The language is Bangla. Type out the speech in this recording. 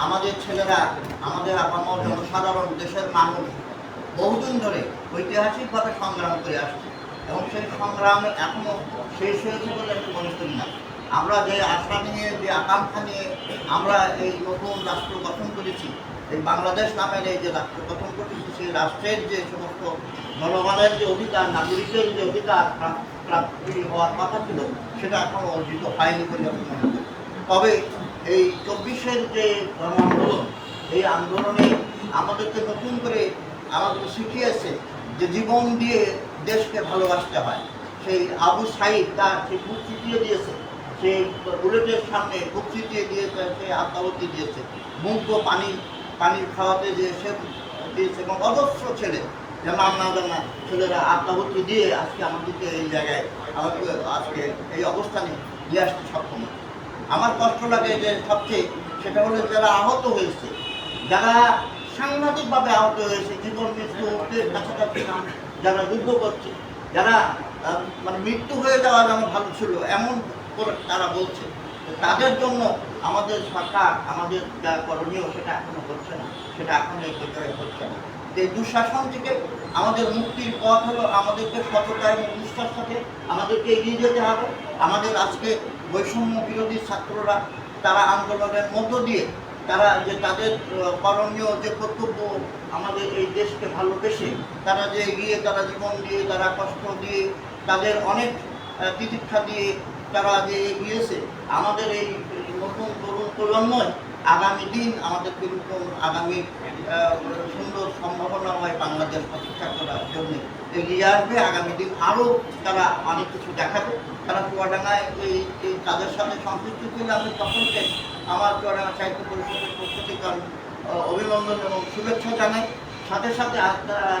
আমাদের ছেলেরা, আমাদের আপামর জনসাধারণ, দেশের মানুষ বহুদিন ধরে ঐতিহাসিকভাবে সংগ্রাম করে আসছে এবং সেই সংগ্রাম এখনও শেষ হয়েছে বলে আমি মনে করি না। আমরা যে আশা নিয়ে, যে আকাঙ্ক্ষা নিয়ে আমরা এই নতুন রাষ্ট্র গঠন করেছি, এই বাংলাদেশ নামের এই যে রাষ্ট্র গঠন করেছি, সেই রাষ্ট্রের যে সমস্ত জনগণের যে অধিকার, নাগরিকের যে অধিকার প্রা- প্রাপ্তি হওয়ার কথা ছিল, সেটা এখনও অর্জিত হয়নি বলে আমি মনে করি। তবে এই চব্বিশের যে গণ আন্দোলন এই আন্দোলনে আমাদেরকে নতুন করে আমাদের শিখিয়েছে যে জীবন দিয়ে দেশকে ভালোবাসতে হয় সেই আবু সাইদ তার সেই বুক চিটিয়ে দিয়েছে সে বুলেটের সামনে বুক চিটিয়ে দিয়েছে, সে আত্মাবতী দিয়েছে মুগ্ধ পানি পানি খাওয়াতে যে সে দিয়েছে এবং অজস্র ছেলে যেমন আমরা জানা ছেলেরা আত্মাবতী দিয়ে আজকে আমাদেরকে এই জায়গায় আমাকে আজকে এই অবস্থানে নিয়ে আসতে সক্ষম হয়েছে। আমার কষ্ট লাগে যে সবচেয়ে, সেটা হলো যারা আহত হয়েছে। যারা সাংঘাতিকভাবে আহত হয়েছে, জীবন মৃত্যু কাছাকাছি যারা যুদ্ধ করছে, যারা মানে মৃত্যু হয়ে যাওয়া যেমন ভালো ছিল, এমন করে তারা বলছে। তাদের জন্য আমাদের সরকার, আমাদের যা করণীয় সেটা এখনও হচ্ছে না, সেটা এখনও এই পর্যায়ে হচ্ছে না। এই দুঃশাসন থেকে আমাদের মুক্তির পথ হলো আমাদেরকে সততা এবং নিষ্ঠার সাথে আমাদেরকে এগিয়ে যেতে হবে। আমাদের আজকে বৈষম্য বিরোধী ছাত্ররা তারা আন্দোলনের মধ্য দিয়ে তারা যে তাদের করণীয় যে কর্তব্য আমাদের এই দেশকে ভালোবেসে তারা যে এগিয়ে তারা জীবন দিয়ে, তারা কষ্ট দিয়ে তাদের অনেক তিতিক্ষা দিয়ে তারা যে এগিয়েছে আমাদের এই নতুন তরুণ প্রজন্মই আগামী দিন আমাদের কীরকম আগামী সুন্দর সম্ভাবনাময় বাংলাদেশ প্রতিষ্ঠা করার জন্য এগিয়ে আসবে। আগামী দিন আরও তারা অনেক কিছু দেখাবে। তারা চুয়াডাঙ্গায় এই এই তাদের সাথে সম্পৃক্ত ছিল। আমি সকলকে আমার চুয়াডাঙ্গা সাহিত্য পরিষদের পক্ষ থেকে অভিনন্দন এবং শুভেচ্ছা জানাই। সাথে সাথে আজকে আহ,